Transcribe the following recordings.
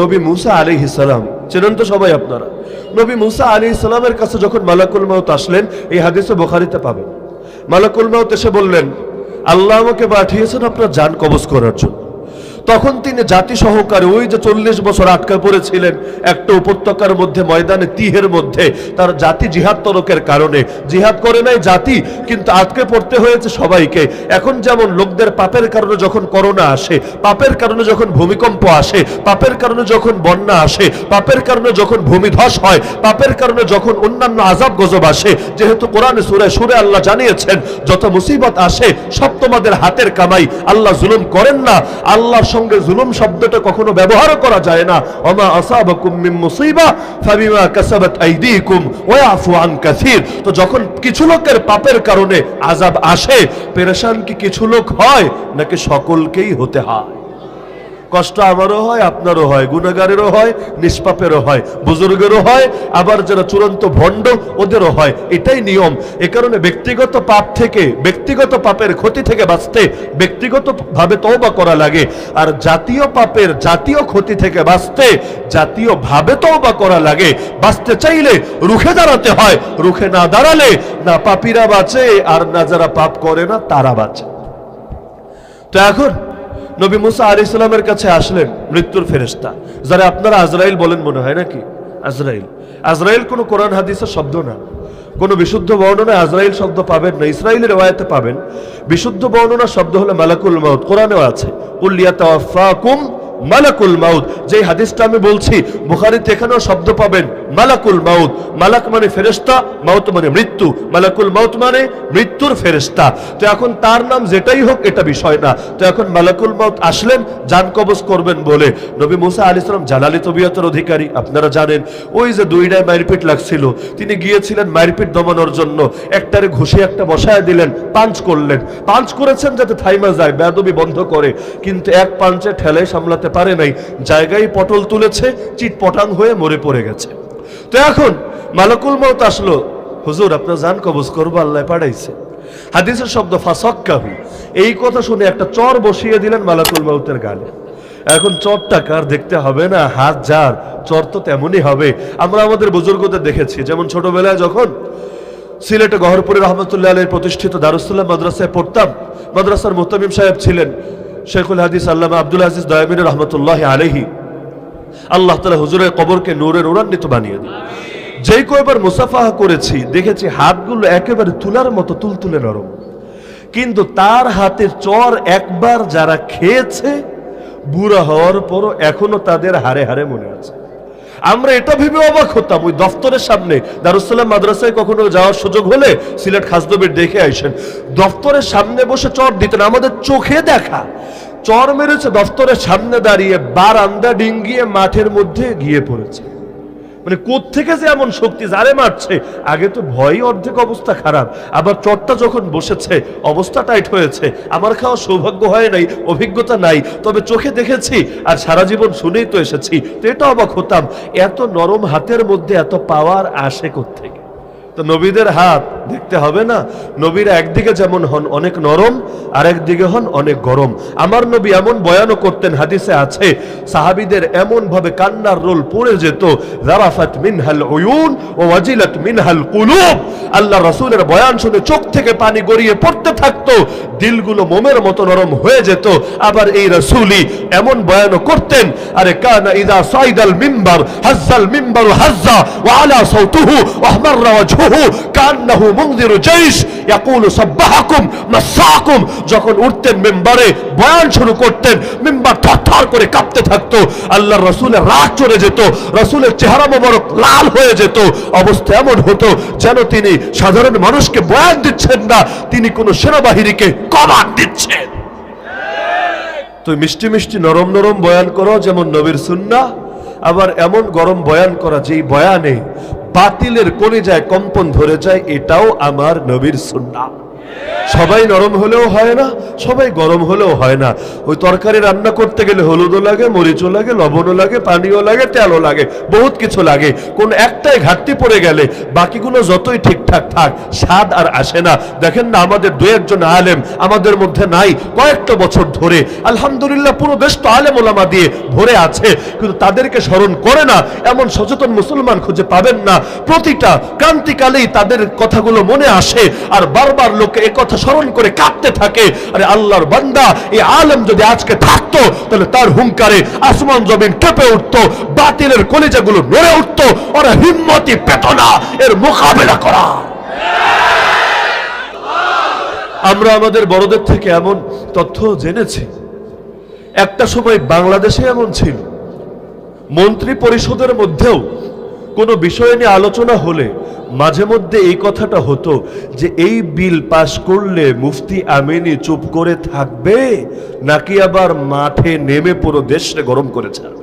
নবী মুসা আলী ইসালাম চেনেন তো সবাই আপনারা। নবী মুসা আলী ইসলামের কাছে যখন মালাকুল মাউত আসলেন, এই হাদিসে বোখারিতে পাবেন। মালাকুল মাউত এসে বললেন, আল্লাহ আমাকে পাঠিয়েছেন আপনার যান কবজ করার জন্য। তখন তিনি জাতি সহকারে ওই যে চল্লিশ বছর আটকা পড়েছিলেন একটা উপত্যকার মধ্যে, ময়দানে তিহের মধ্যে, তার জাতি জিহাদ তরকের কারণে। জিহাদ করে নাই জাতি, কিন্তু আটকে পড়তে হয়েছে সবাইকে। এখন যেমন লোকদের পাপের কারণে যখন করোনা আসে, পাপের কারণে যখন ভূমিকম্প আসে, পাপের কারণে যখন বন্যা আসে, পাপের কারণে যখন ভূমিধস হয়, পাপের কারণে যখন অন্যান্য আজাব গজব আসে, যেহেতু কোরআনে সুরে সুরে আল্লাহ জানিয়েছেন, যত মুসিবত আসে, সব তোমাদের হাতের কামাই। আল্লাহ জুলুম করেন না। আল্লাহর সঙ্গে জুলুম শব্দটা কখনো ব্যবহার করা যায় না। ওমা আসাবাকুম মিন মুসিবা, ফাবিমা কাসাবাত আইদিকুম ওয়া আফু আন কাসীর। তো যখন কিছু লোকের পাপের কারণে আযাব আসে, পেরেশান কি কিছু লোক হয়? নাকি সকলকেই হতে হয়? কষ্ট আমারও হয়, আপনারও হয়, গুণাগারেরও হয়, নিষ্পাপেরও হয়, বুজুর্গেরও হয়, আবার যারা চূড়ান্ত ভণ্ড, ওদেরও হয়। এটাই নিয়ম। এ কারণে ব্যক্তিগত পাপ থেকে, ব্যক্তিগত পাপের ক্ষতি থেকে বাঁচতে ব্যক্তিগত ভাবে তওবা করা লাগে। আর জাতীয় পাপের জাতীয় ক্ষতি থেকে বাঁচতে জাতীয় ভাবে তওবা করা লাগে। বাঁচতে চাইলে রুখে দাঁড়াতে হয়। রুখে না দাঁড়ালে না পাপীরা বাঁচে, আর না যারা পাপ করে না, তারা বাঁচে। তো এখন নবী মুসা আলী ইসলামের কাছে আসলেন, মৃত্যুর ফেরেস্তা যারা আপনারা আজরাইল বলেন মনে হয় নাকি? আজরাইল। আজরাইল কোনো কোরআন, হাদিসের শব্দ না। কোনো বিশুদ্ধ বর্ণনায় আজরাইল শব্দ পাবেন না। ইসরায়েলের রেওয়ায়তে পাবেন, বিশুদ্ধ বর্ণনার শব্দ হলো মালাকুল মাউদ কোরআনেও আছে উল্লিয়া তাওয়াফাকুম মালাকুল মাউত। যে হাদিসটা আমি বলছি, বুখারিতে এখানেও শব্দ পাবেন মালাকুল মাউত। মালাক মানে ফেরেস্তা মাউত মানে মৃত্যু। মালাকুল মাউত মানে মৃত্যুর ফেরেস্তা তো এখন তার নাম যেটাই হোক, এটা বিষয় না। তো এখন মালাকুল মাউত আসলেন, যান কবজ করবেন বলে। নবী মুসা আলী সালাম জালালি তবিয়তের অধিকারী, আপনারা জানেন। ওই যে দুইটায় মারপিট লাগছিল, তিনি গিয়েছিলেন মারপিট দমানোর জন্য। একটারে ঘুষে, একটা বসায় দিলেন, পাঞ্চ করলেন। পাঞ্চ করেছেন যাতে থাইমা যায় বেদবি বন্ধ করে। কিন্তু এক পাঞ্চে ঠেলে সামলাতে পারে নাই। জায়গায় পটল তুলেছে চিট পটাং হয়ে মরে পড়ে গেছে। তো এখন মালাকুল মত আসলো। হুজুর, আপনার জান কবজ করব, আল্লাহ পাঠাইছে। হাদিসের শব্দ ফাসক্কাহু। এই কথা শুনে একটা চর বসিয়ে দিলেন মালাকুল মাউতের গালে। এখন চরটা কার দেখতে হবে না? হাত যার, চর তো তেমনই হবে। আমরা আমাদের বুজুর্গদের দেখেছি, যেমন ছোটবেলায় যখন সিলেটে গহরপুরে রহমতুল্লাহ আলীর প্রতিষ্ঠিত দারুসাল্লাম মাদ্রাসায় পড়তাম, মাদ্রাসার মোতামিম সাহেব ছিলেন, শেখুল হাদিস আল্লামা আব্দুল আজিজ দয়ামিন রহমতুল্লাহ আলহি আল্লাহ তালা হুজুরের কবরকে নূরে নূরান্বিত বানিয়ে দিন যেই কয়বার মুসাফাহা করেছি, দেখেছি হাতগুলো একেবারে তুলার মতো তুলতুলে নরম। কিন্তু তার হাতের চর একবার যারা খেয়েছে, বুড়া হওয়ার পরও এখনও তাদের হারে হারে মনে আছে। আমরা এটা ভেবে অবাক হতাম, ওই দফতরের সামনে দারুসালাম মাদ্রাসায় কখনো যাওয়ার সুযোগ হলে সিলেট খাসদবির দেখে আইসেন, দফতরের সামনে বসে চর দিতেন, আমাদের চোখে দেখা। চর মেরেছে দফতরের সামনে দাঁড়িয়ে, বারান্দা ডিঙ্গিয়ে মাঠের মধ্যে গিয়ে পড়েছে। মানে থেকে যে এমন শক্তি, যারে মারছে? আগে তো ভয়ই অর্ধেক অবস্থা খারাপ। আবার চটটা যখন বসেছে, অবস্থা টাইট হয়েছে। আমার খাওয়া সৌভাগ্য হয় নাই, অভিজ্ঞতা নাই। তবে চোখে দেখেছি আর সারা জীবন শুনেই তো এসেছি, তো এটা অবাক হতাম, এত নরম হাতের মধ্যে এত পাওয়ার আসে থেকে তো নবীদের হাত দেখতে হবে না। নবীরা একদিকে যেমন হন অনেক নরম আর একদিকে হন অনেক গরম। আমার নবী এমন বয়ানও করতেন, হাদিসে আছে, সাহাবিদের এমন ভাবে কান্নার রোল পড়ে যেত জারাফাত মিনহাল উয়ুন ও ওয়াজিলাত মিনহাল কুলুব। আল্লাহ রাসূলের বয়ান শুনে চোখ থেকে পানি গড়িয়ে পড়তে থাকতো, দিলগুলো মোমের মতো নরম হয়ে যেত। আবার এই রাসূলই এমন বয়ানও করতেন, আরে কানা ইদা সাইদাল মিম্বার, হাজ্জাল মিম্বার হাজ্জা, ওয়া আলা সাউতুহু ওয়া আহমাররা কান্নাহু জাইশ ইয়াকুলু সাব্বাহাকুম মাসাকুম। যখন উঠতেন মেম্বারে, বয়ান শুরু করতেন, মেম্বার থরথর করে কাঁপতে থাকতো আল্লাহর রাসূলের রাগ চড়ে যেত, রাসূলের চেহারা মোবারক লাল হয়ে যেত, অবস্থা এমন হতো যেন তিনি সাধারণ মানুষকে বয়ান দিচ্ছেন না, তিনি কোন সেনাবাহিনীকে কমান দিচ্ছেন। তুই মিষ্টি মিষ্টি নরম নরম বয়ান করো, যেমন নবীর সুন্না আবার এমন গরম বয়ান করা যেই বয়ানে বাতিলের কোণে যায় কম্পন ধরে যায় এটাও আমার নবীর সুন্না সবাই নরম হলেও হয় না, সবাই গরম হলেও হয় না। ওই তরকারি রান্না করতে গেলে হলুদও লাগে, মরিচও লাগে, লবণও লাগে, পানিও লাগে, তেলও লাগে, বহুত কিছু লাগে। কোন একটাই ঘাটতি পড়ে গেলে বাকিগুলো যতই ঠিকঠাক থাক, স্বাদ আর আসে না। দেখেন না, আমাদের দু একজন আলেম আমাদের মধ্যে নাই, কয়েকটা বছর ধরে। আলহামদুলিল্লাহ, পুরো দেশ তো আলেম ওলামা দিয়ে ভরে আছে, কিন্তু তাদেরকে স্মরণ করে না, এমন সচেতন মুসলমান খুঁজে পাবেন না। প্রতিটা ক্রান্তিকালেই তাদের কথাগুলো মনে আসে, আর বারবার লোকে কথা স্মরণ করে কাঁদতে থাকে। আরে আল্লাহর বান্দা, এই আলেম যদি আজকে থাকতো, তাহলে তার হুঙ্কারে আসমান জমিন কেঁপে উঠতো, বাতিলের কলিজাগুলো নড়ে উঠতো, ওরা হিম্মতি পেত না এর মোকাবেলা করা। আমরা আমাদের বড়দের থেকে এমন তথ্য জেনেছি। একটা সময় বাংলাদেশে এমন ছিল। মন্ত্রী পরিষদের মধ্যেও কোনো বিষয় নিয়ে আলোচনা হলে মাঝে মধ্যে এই কথাটা হতো যে, এই বিল পাশ করলে মুফতি আমিনী চুপ করে থাকবে নাকি আবার মাঠে নেমে পুরো দেশে গরম করে ছাড়বে?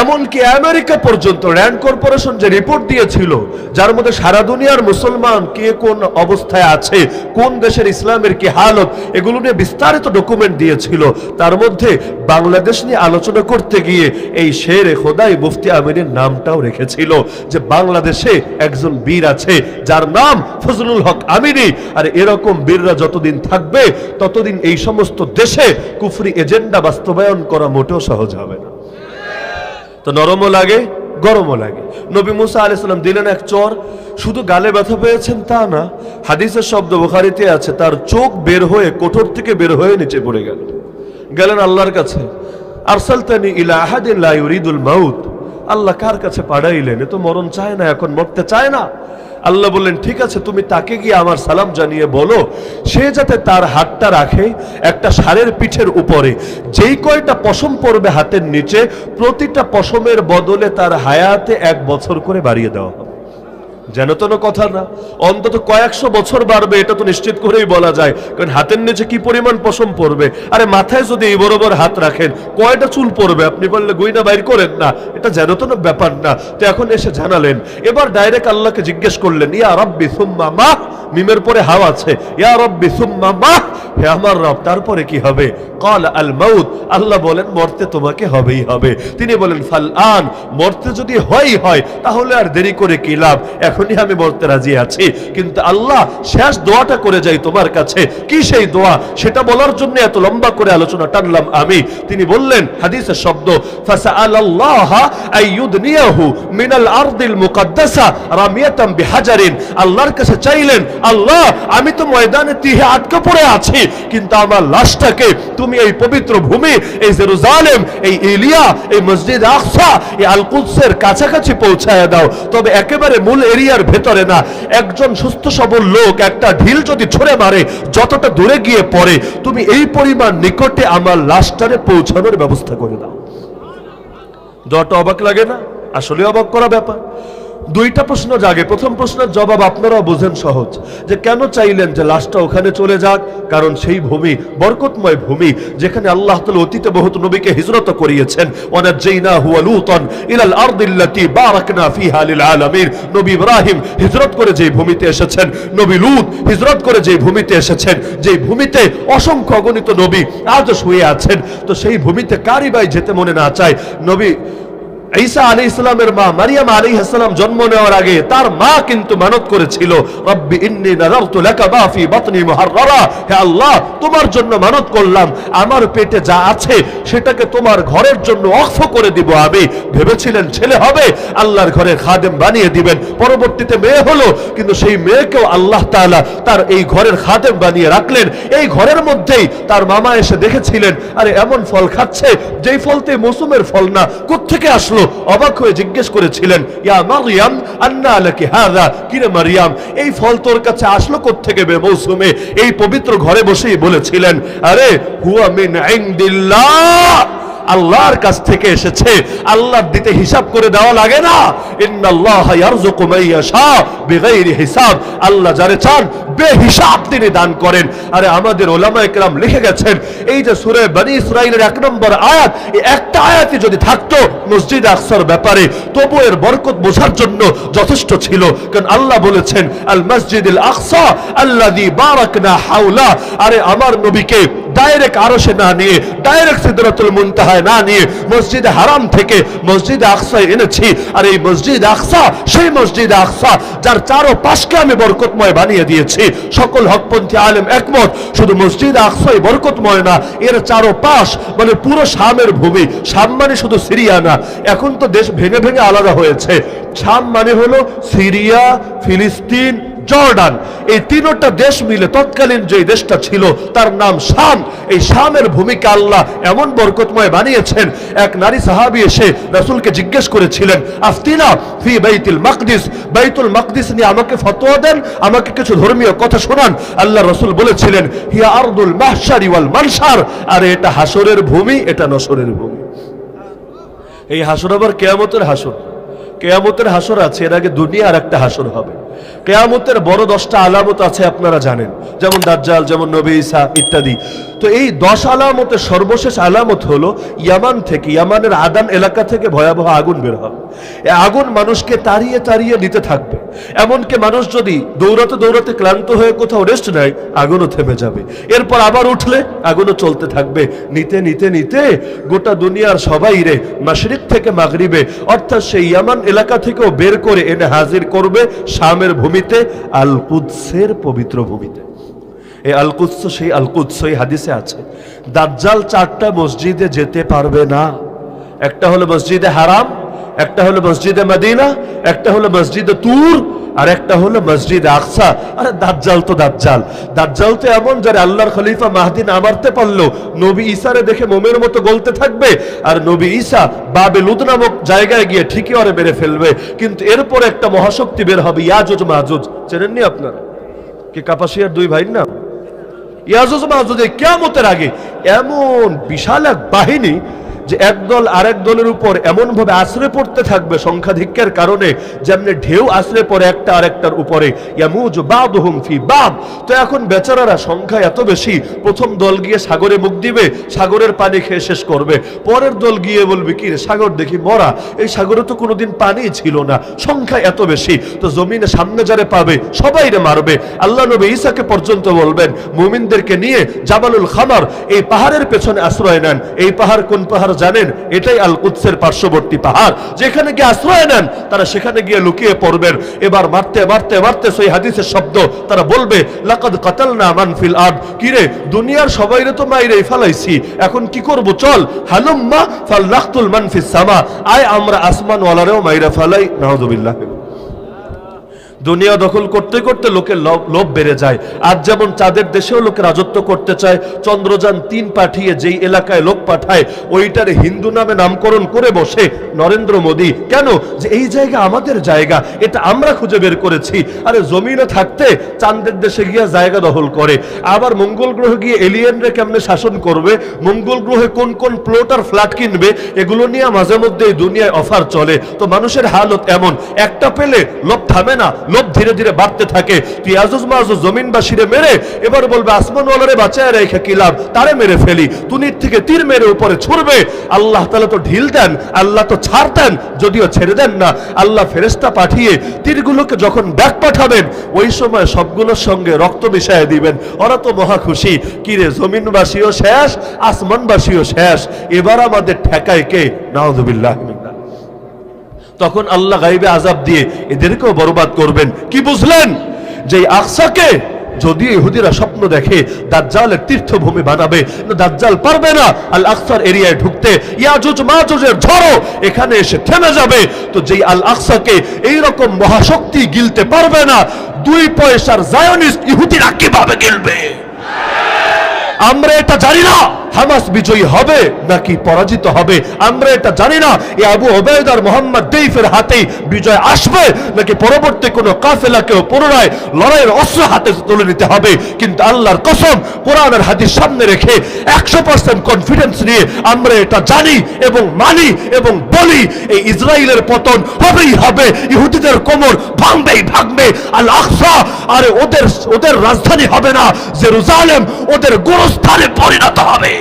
এমনকি আমেরিকা পর্যন্ত র্যান্ড কর্পোরেশন যে রিপোর্ট দিয়েছিল, যার মধ্যে সারা দুনিয়ার মুসলমান কে কোন অবস্থায় আছে, কোন দেশের ইসলামের কি হালত, এগুলো নিয়ে বিস্তারিত ডকুমেন্ট দিয়েছিল। তার মধ্যে বাংলাদেশ নিয়ে আলোচনা করতে গিয়ে এই শের খোদাই মুফতি আমিনের নামটাও রেখেছিল যে বাংলাদেশে একজন বীর আছে, যার নাম ফজলুল হক আমিনী। আর এরকম বীররা যতদিন থাকবে, ততদিন এই সমস্ত দেশে কুফরি এজেন্ডা বাস্তবায়ন করা মোটেও সহজ হবে না। তো নরমও লাগে, গরমও লাগে। নবী মুসা আলাইসাল্লাম দিলেন এক চর, শুধু গালে ব্যথা পেয়েছেন তা না, হাদিসের শব্দ বোখারিতে আছে, তার চোখ বের হয়ে, কোঠর থেকে বের হয়ে নিচে পড়ে গেল। গেলেন আল্লাহর কাছে, আরসালতানি ইলা আহাদিন লা ইউরিদুল মাউত। আল্লাহ কার কাছে পাঠাইলেন? এ তো মরণ চায় না, এখন মরতে চায় না। আল্লাহ বললেন, ঠিক আছে, তুমি তাকে গিয়ে আমার সালাম জানিয়ে বলো। সে যাতে তার হাতটা রাখে একটা সারের পিঠের উপরে। যেই কয়টা পশম পড়বে হাতের নিচে, প্রতিটা পশমের বদলে তার হায়াতে এক বছর করে বাড়িয়ে দেওয়া হবে। যেন তেন কথা না। অন্তত কয়েকশো বছর বাড়বে, এটা তো নিশ্চিত করেই বলা যায়। কারণ হাতের নিচে কি পরিমাণ পশম পড়বে? আরে মাথায় যদি এই বরাবর হাত রাখেন, কয়টা চুল পড়বে? আপনি বললে গইনা বাইর করেন না। এটা যেন তেন ব্যাপার না। তো এখন এসে জানালেন, এবার ডাইরেক্ট আল্লাহকে জিজ্ঞেস করলেন, ইয়া রব্বি সুম্মা মা মিমের পরে হাওয়া আছে, ইয়া রব্বি সুম্মা মাহ হে আমার রব, তারপরে কি হবে? কল আল মাউত, আল্লাহ বলেন, মরতে তোমাকে হবেই হবে। তিনি বলেন, ফাল আন, মরতে যদি হয় হয়, তাহলে আর দেরি করে কি লাভ? এখনই আমি মরতে রাজি আছি। কিন্তু আল্লাহ শেষ দোয়াটা করে যাই তোমার কাছে। কি সেই দোয়া? সেটা বলার জন্য এত লম্বা করে আলোচনা টানলাম আমি। তিনি বললেন, হাদিসের শব্দ ফাসআল আল্লাহ আইয়ুদনিয়াহু মিনাল আরদিল মুকাদ্দাসা রামিয়াতাম বিহাজারিন। আল্লাহর কাছে চাইলেন, আল্লাহ, আমি তো ময়দানে তিহে আটকে পড়ে আছি, কিন্তু আমার লাশটাকে তুমি এই পবিত্র ভূমি, এই জেরুজালেম, এই ইলিয়া এই মসজিদ আকসা, এই আল কুদসের কাছাকাছি পৌঁছায় দাও। তবে একেবারে মূল এরিয়ার ভেতরে না, একজন সুস্থ সবল লোক একটা ঢিল যদি ছড়ে মারে, যতটা দূরে গিয়ে পড়ে, তুমি এই পরিমাণ নিকটে আমার লাশটারে পৌঁছানোর ব্যবস্থা করে দাও। দোয়াটা অবাক লাগে না? আসলে অবাক করা ব্যাপার। দুইটা প্রশ্ন জাগে। প্রথম প্রশ্নের জবাব আপনারাও বোঝেন সহজ। যে কেন চাইলেন যে লাশটা ওখানে চলে যাক? কারণ সেই ভূমি, বরকতময় ভূমি, যেখানে আল্লাহ তাআলা অতীতে বহুত নবীকে হিজরত করিয়েছেন। ওয়ানাজ্জাইনা হুয়া লূতান ইলাল আরদিল্লাতি বারাকনা ফিহা লিল আলামিন। নবী ইব্রাহিম হিজরত করে যেই ভূমিতে এসেছেন, নবী লুত হিজরত করে যেই ভূমিতে এসেছেন, যেই ভূমিতে অসংখ্য অগণিত নবী আজও শুয়ে আছেন, তো সেই ভূমিতে কারি বাই যেতে মনে না চায়? নবী ঈসা আলী ইসলামের মা মারিয়াম আলী ইসলাম জন্ম নেওয়ার আগে তার মা কিন্তু মানত করেছিল, রব্বি ইন্নি নাযারতু লাকা মা ফি বাতনি মুহাররারা হে আল্লাহ, তোমার জন্য মানত করলাম, আমার পেটে যা আছে সেটাকে তোমার ঘরের জন্য অক্ষ করে দিব আমি। ভেবেছিলেন ছেলে হবে, আল্লাহর ঘরের খাদেম বানিয়ে দিবেন। পরবর্তীতে মেয়ে হলো, কিন্তু সেই মেয়েকেও আল্লাহ তাআলা তার এই ঘরের খাদেম বানিয়ে রাখলেন। এই ঘরের মধ্যেই তার মামা এসে দেখেছিলেন, আরে, এমন ফল খাচ্ছে, যেই ফলতে মৌসুমের ফল না, কোত্থেকে আসলো? অবাক হয়ে জিজ্ঞেস করেছিলেন, ইয়া মারিয়াম, আন্না আলাকি হাদা? কিরে মারিয়াম? এই ফল তোর কাছে আসলো কোত্থেকে বে মৌসুমে? এই পবিত্র ঘরে বসেই বলেছিলেন, আরে, হুয়া মিন ইনদিল্লাহ! আল্লাহর কাছ থেকে এসেছে। আল্লাহর দিতে হিসাব করে দেওয়া লাগে না। হিসাব। আল্লাহ যারে চান, বেহিসাব তিনি দান করেন। আরে আমাদের ওলামা একরাম লিখে গেছেন, এই যে সূরা বনি ইসরাইলের এক নম্বর আয়াত একটা আয়াতই যদি থাকতো মসজিদ আকসার ব্যাপারে, তবু এর বরকত বোঝার জন্য যথেষ্ট ছিল। কারণ আল্লাহ বলেছেন, আল মসজিদুল আকসা আল্লাযী বারাকনা হাওলা। আরে আমার নবীকে ডাইরেক্ট আরশে না নিয়ে ডাইরেক্ট সিদরাতুল মুনতাহায় না নিয়ে মসজিদে হারাম থেকে মসজিদে আকসায় এনেছি। আর এই মসজিদ আকসা, সেই মসজিদ আকসা, যার চারো পাশকে আমি বরকতময় বানিয়ে দিয়েছি। সকল হকপন্থী আলেম একমত, শুধু মসজিদ আকসাই বরকতময় না, এর চারো পাশ মানে পুরো শামের ভূমি। শাম মানে শুধু সিরিয়া না, এখন তো দেশ ভেঙে ভেঙে আলাদা হয়েছে। শাম মানে হলো সিরিয়া, ফিলিস্তিন জর্ডান। এই তিনটা দেশ মিলে তৎকালীন যে দেশটা ছিল, তার নাম শাম। এই শামের ভূমিকা আল্লাহ এমন বরকতময় বানিয়েছেন, এক নারী সাহাবি এসে রাসূলকে জিজ্ঞেস করেছিলেন, আফতিনা ফি বাইতুল মাকদিস? বাইতুল মাকদিস নিয়ে আমাকে ফতোয়া দেন, আমাকে কিছু ধর্মীয় কথা শোনান। আল্লাহ রসুল বলেছিলেন, হিয়া আরদুল মাহশারি ওয়াল মানসার। আর, এটা হাসরের ভূমি, এটা নসরের ভূমি। এই হাসর আবার কেয়ামতের হাসর। কেয়ামতের হাসর আছে, এর আগে দুনিয়া আর একটা হাসর হবে। কেয়ামতের বড় দশটা আলামত আছে আপনারা জানেন। যেমন দাজ্জাল যেমন নবী ইসা ইত্যাদি। তো এই দশ আলামতের সর্বশেষ আলামত হলো ইয়ামান থেকে, ইয়ামানের আদান এলাকা থেকে ভয়াবহ আগুন বের হবে। আগুন মানুষকে তাড়িয়ে তাড়িয়ে নিতে থাকবে। এমনকি মানুষ যদি দৌড়াতে দৌড়াতে ক্লান্ত হয়ে কোথাও রেস্ট নেয়, আগুনও থেমে যাবে। এরপর আবার উঠলে আগুনও চলতে থাকবে। নিতে নিতে নিতে গোটা দুনিয়ার সবাই রে মাশরিক থেকে মাগরিবে, অর্থাৎ সেই ইয়ামান এলাকা থেকেও বের করে এনে হাজির করবে শামের ভূমিতে আল কুদসের পবিত্র ভূমিতে। এই আলকুৎস সেই আলকুৎস এই হাদিসে আছে, দাজ্জাল চারটা মসজিদে যেতে পারবে না। একটা হলো মসজিদে হারাম, একটা হলো মসজিদে মদিনা, একটা হলো মসজিদে তুর, আর একটা হলো মসজিদ আকসা। আরে দাজ্জাল তো দাজ্জাল। দাজ্জাল তো এমন যারা আল্লাহর খলিফা মাহদিন আমারতে পারল নবী ঈসারে দেখে মোমের মতো গলতে থাকবে, আর নবী ঈসা বাবে লুদ নামক জায়গায় গিয়ে ঠিকই ওরে মেরে ফেলবে। কিন্তু এরপর একটা মহাশক্তি বের হবে ইয়াজুজ মাহুজ চেনেননি আপনারা? কি কাপাসিয়ার দুই ভাইয়ের নাম? ইয়াজুজ মাহুজে কেয়ামতের আগে এমন বিশাল এক বাহিনী যে একদল আরেক দলের উপর এমন ভাবে আশ্রে পড়তে থাকবে সংখ্যাধিক্যের কারণে, যেমনি ঢেউ আশ্রে পড়ে একটা আরেকটার উপরে, ইয়ামুজ বাদহুম ফি বাদ। তো এখন বেচারারা সংখ্যা এত বেশি, প্রথম দল গিয়ে সাগরে মুখ দিবে, সাগরের পানি খেয়ে শেষ করবে। পরের দল গিয়ে বলবে, কি সাগর দেখি মরা। এই সাগরে তো কোনোদিন পানি ছিল না, সংখ্যা এত বেশি। তো জমিনে সামনে যারে পাবে, সবাই রে মারবে। আল্লাহ নবী ঈসাকে পর্যন্ত বলবেন, মুমিনদেরকে নিয়ে জাবালুল খামার, এই পাহাড়ের পেছনে আশ্রয় নেন। এই পাহাড় কোন পাহাড়? জানেন, এটাই আল কুৎসের পার্শ্ববর্তী পাহাড়। যেখানে গিয়ে আশ্রয় নেন, তারা সেখানে গিয়ে লুকিয়ে পড়বেন। এবার মারতে মারতে মারতে সেই হাদিসের শব্দ তারা বলবে, লাকাদ কাতালনা মানফিল আর্ট কিরে দুনিয়ার সবাইরে তো মাইরে ফালাইছি। এখন কি করব, চল। হালুম্মা ফাল্লাখতুল মানফিস সামা। আয়, আমরা আসমানওয়ালারেও মাইরা ফালাই, নাউযুবিল্লাহ। দুনিয়া দখল করতে করতে লোকের লোভ বেড়ে যায়। আজ যেমন চাঁদের দেশেও লোকে রাজত্ব করতে চায়, চন্দ্রযান তিন পাঠিয়ে যেই এলাকায় লোক পাঠায়, ওইটার হিন্দু নামে নামকরণ করে বসে। নরেন্দ্র মোদী, কেন? যে এই জায়গা আমাদের জায়গা, এটা আমরা খুঁজে বের করেছি। আরে জমিনে থাকতে চাঁদের দেশে গিয়ে জায়গা দখল করে। আবার মঙ্গল গ্রহে গিয়ে এলিয়েনরে কেমনে শাসন করবে? মঙ্গল গ্রহে কোন কোন প্লট আর ফ্ল্যাট কিনবে? এগুলো নিয়ে মাঝে মধ্যে এই দুনিয়ায় অফার চলে। তো মানুষের হালত এমন, একটা পেলে লোভ থামে না লোভ ধীরে ধীরে বাড়তে থাকে। তুই আজুজ মাজুজ জমিনবাসীরে মেরে, এবার বলবে আসমান ওয়ালারে বাঁচায় রেখে কি লাভ? তারে মেরে ফেলি। তুনির থেকে তীর মেরে উপরে ছুড়বে। আল্লাহ তালা তো ঢিল দেন, আল্লাহ তো ছাড় দেন, যদিও ছেড়ে দেন না। আল্লাহ ফেরেস্তা পাঠিয়ে তীরগুলোকে যখন ব্যাক পাঠাবেন, ওই সময় সবগুলোর সঙ্গে রক্ত মিশায় দিবেন। ওরা তো মহা খুশি। কিরে জমিনবাসীও শেষ, আসমানবাসীও শেষ। এবার আমাদের ঠেকায় কে? নাউজুবিল্লাহ তখন আল্লাহ গাইবে আজাব দিয়ে এদেরকেও বরবাদ করবেন। কি বুঝলেন? যে আকসাকে যদি ইহুদিরা স্বপ্ন দেখে, দাজ্জালের তীর্থভূমি বানাবে দাজ্জাল পারবে না আল আকসার এরিয়ায় ঢুকতে, ইয়াজুজ মাজুজের ঝড়ো এখানে এসে থেমে যাবে। তো যেই আল আকসাকে এই রকম মহাশক্তি গিলতে পারবে না, দুই পয়সার জায়নিস্ট ইহুদিরা কীভাবে গিলবে? আমরা এটা জানি না। হামাস বিজয়ী হবে নাকি পরাজিত হবে? আমরা এটা জানি না। এই আবু ওবায়দার মোহাম্মদ দেইফের হাতে বিজয় আসবে নাকি পরবর্তী কোনো কাফেলাকেও পুনরায় লড়াইয়ের অস্ত্র হাতে তুলে নিতে হবে? কিন্তু আল্লাহর কসম, কোরআনের হাদিস সামনে রেখে একশো পার্সেন্ট কনফিডেন্স নিয়ে আমরা এটা জানি এবং মানি এবং বলি, এই ইসরায়েলের পতন হবেই হবে, ইহুদিদের কোমর ভাঙবেই ভাঙবে আল আকসা আরে ওদের ওদের রাজধানী হবে না, জেরুজালেম ওদের গোরস্থানে পরিণত হবে।